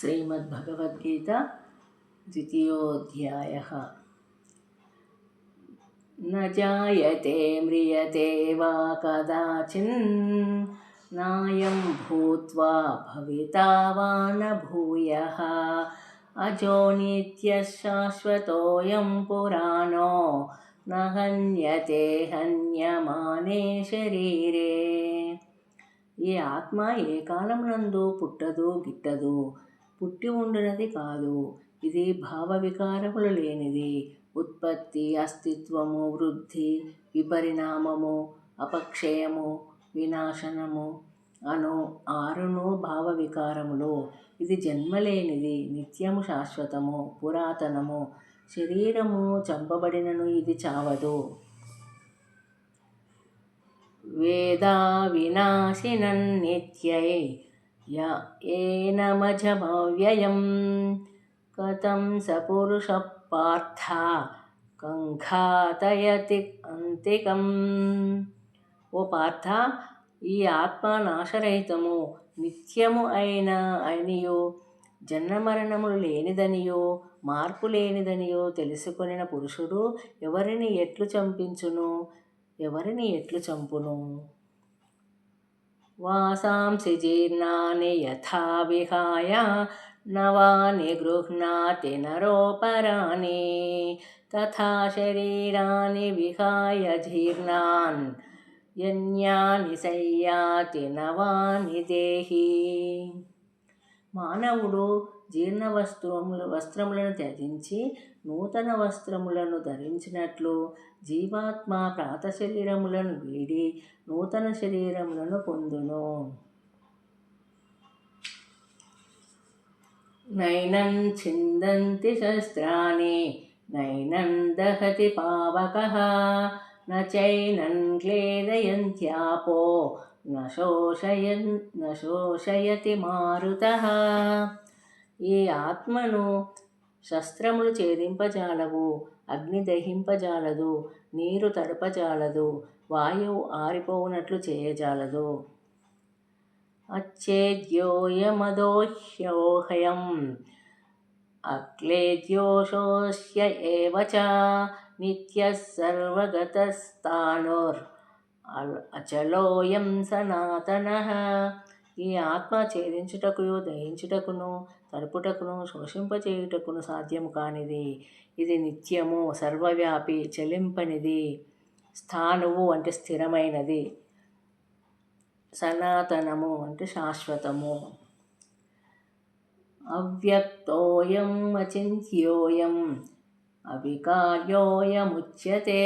श्रीमद्भगवद्गीता द्वितीयोऽध्यायः न जायते म्रियते वा कदाचिन् नायं भूत्वा भविता वा न भूयः अजो नित्यः शाश्वतोऽयं पुराणो न हन्यते हन्यमाने शरीरे ఈ ఆత్మ ఏ కాలమునందు పుట్టదు గిట్టదు పుట్టి ఉండినది కాదు. ఇది భావవికారములు లేనిది. ఉత్పత్తి అస్తిత్వము వృద్ధి విపరిణామము అపక్షయము వినాశనము అను ఆరును భావవికారములు. ఇది జన్మలేనిది నిత్యము శాశ్వతము పురాతనము. శరీరము చంపబడినను ఇది చావదు. వేదా వినాశినన్ నిత్యై य एनमजमव्ययं कथं स पुरुषः पार्थ కంఘాతయతి అంతికం ఓ పార్థ ఈ ఆత్మ నాశరహితము నిత్యము అయిన అనియో జన్మమరణములు లేనిదనియో మార్పు లేనిదనియో తెలుసుకొనిన పురుషుడు ఎవరిని ఎట్లు చంపించును ఎవరిని ఎట్లు చంపును वासांसि जीर्णानि यथा विहाय नवानि गृह्णाति नरोपराणि तथा शरीराणि विहाय जीर्णान् यन्यानि शय्याति नवानि देही। మానవుడు జీర్ణ వస్త్రములు వస్త్రములను త్యజించి నూతన వస్త్రములను ధరించినట్లు జీవాత్మ ప్రాత శరీరములను వీడి నూతన శరీరములను పొందును. నైనం చిందంతి శస్త్రాన్ని నైనం దహతి పావక నైనం క్లేదయంత్యాపో నశోషయన్ నశోషయతి మారుత. ఈ ఆత్మను శస్త్రములు ఛేదింపజాలవు అగ్ని దహింపజాలదు నీరు తడపజాలదు వాయువు ఆరిపోవునట్లు చేయజాలదు. అచ్చేద్యోయమదోహ్యోహయం అక్లేద్యోషోష్య ఏవ చ నిత్య సర్వగతస్థానోర్ అచలోయం సనాతన. ఈ ఆత్మ ఛేదించుటకును దహించుటకును తడుపుటకును శోషింపచేయుటకును సాధ్యము కానిది. ఇది నిత్యము సర్వవ్యాపి చెలింపనిది. స్థానువు అంటే స్థిరమైనది. సనాతనము అంటే శాశ్వతము. అవ్యక్తోయం అచింత్యోయం అవికార్యోయముచ్యతే.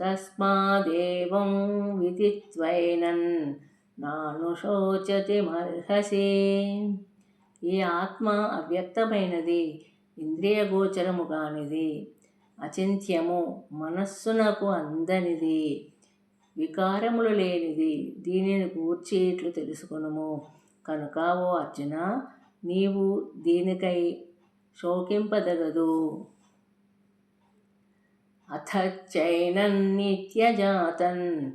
తస్మాదేవం విదిత్వైనన్ నానుశోచతి మర్హసి ఈ ఆత్మ అవ్యక్తమైనది ఇంద్రియగోచరము కానిది అచింత్యము మనస్సునకు అందనిది వికారములు లేనిది దీనిని గూర్చి ఇట్లు తెలుసుకునము. కనుక ఓ అర్జున నీవు దీనికై శోకింపదగదు. అథ చైనన్నిత్యజాతన్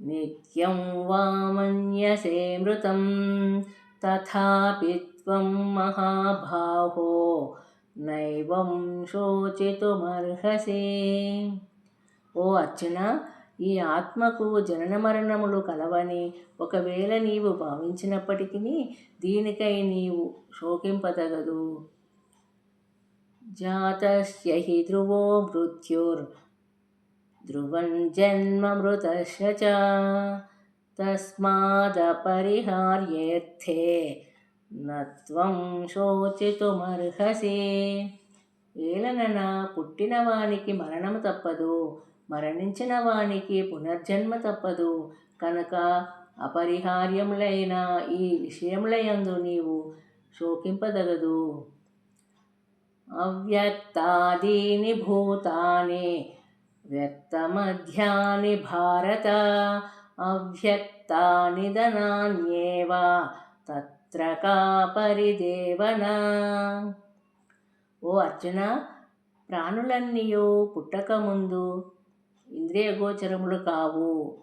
నిత్యం వామన్యసే మృతం. తథాపి త్వం మహాబాహో నైవం శోచితుమర్హసే. ఓ అర్చన ఈ ఆత్మకు జనన మరణములు కలవని ఒకవేళ నీవు భావించినప్పటికీ దీనికై నీవు శోకింపదగదు జాతస్య హి ధ్రువో మృత్యుర్ ధ్రువం జన్మమృతశ్చ చ తస్మాదపరిహార్యేర్థే నత్వం శోచితుమర్హసి ఏలనన పుట్టిన వానికి మరణము తప్పదు మరణించిన వానికి పునర్జన్మ తప్పదు కనుక అపరిహార్యములైన ఈ విషయములయందు నీవు శోకింపదగదు। అవ్యక్తాదీని భూతాని వ్యక్తమధ్యాని భారత అవ్యక్తాని ధనాన్యేవ తత్ర కా పరిదేవన. ఓ అర్జున ప్రాణులన్నీయో పుట్టకముందు ఇంద్రియగోచరములు కావు.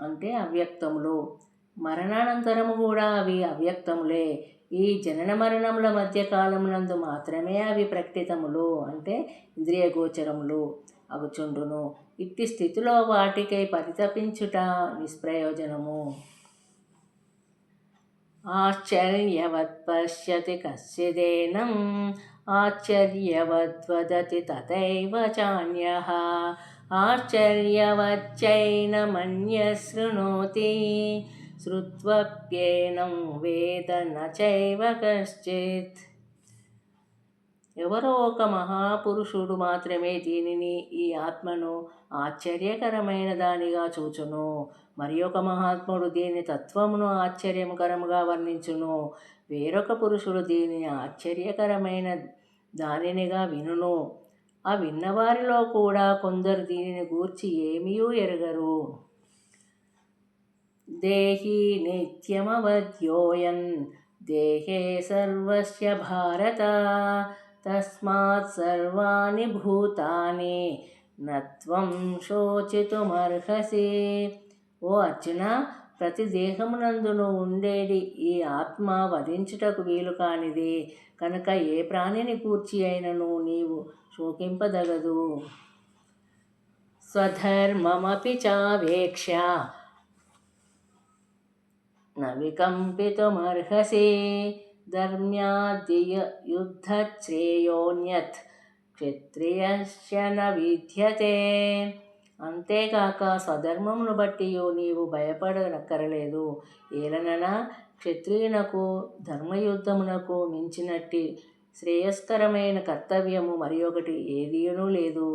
అంటే అవ్యక్తములు. మరణానంతరము కూడా అవి అవ్యక్తములే. ఈ జనన మరణముల మధ్య కాలమునందు మాత్రమే అవి ప్రకటితములు అంటే ఇంద్రియ గోచరములు అగుచుండును ఇట్టి స్థితిలో వాటికై పరితపించుట నిష్ప్రయోజనము. ఆశ్చర్యవత్ పశ్యతి కశ్చిదేనం ఆశ్చర్యవద్వదతి తథైవ చాన్యः శృణోతి శృత్వప్యేనం వేద నచైవ కశ్చిత్. ఎవరో ఒక మహాపురుషుడు మాత్రమే దీనిని ఈ ఆత్మను ఆశ్చర్యకరమైన దానిగా చూచును. మరి ఒక మహాత్ముడు దీని తత్వమును ఆశ్చర్యకరముగా వర్ణించును. వేరొక పురుషుడు దీనిని ఆశ్చర్యకరమైన దానినిగా వినును. ఆ విన్నవారిలో కూడా కొందరు దీనిని గూర్చి ఏమీ ఎరగరు. దేహి నిత్యమవద్యోయన్. దేహే సర్వస్య భారత. తస్మాత్ సర్వాణి భూతాని. నత్వం శోచితుమర్హసి. ఓ అర్జున ప్రతి దేహమునందును ఉండేది ఈ ఆత్మ వధించుటకు వీలు కానిది. కనుక ఏ ప్రాణిని కూర్చి అయినను నీవు శోకింపదగదు. స్వధర్మమపి చావేక్ష న వికంపితుమర్హసి ధర్మ్యాద్య యుద్ధశ్రేయోన్యత్ క్షత్రియస్య న విద్యతే అంతేకాక స్వధర్మమును బట్టి నీవు భయపడనక్కరలేదు ఏలనన క్షత్రియునకు ధర్మయుద్ధమునకు మించినట్టి శ్రేయస్కరమైన కర్తవ్యము మరి ఒకటి ఏదీనూ లేదు।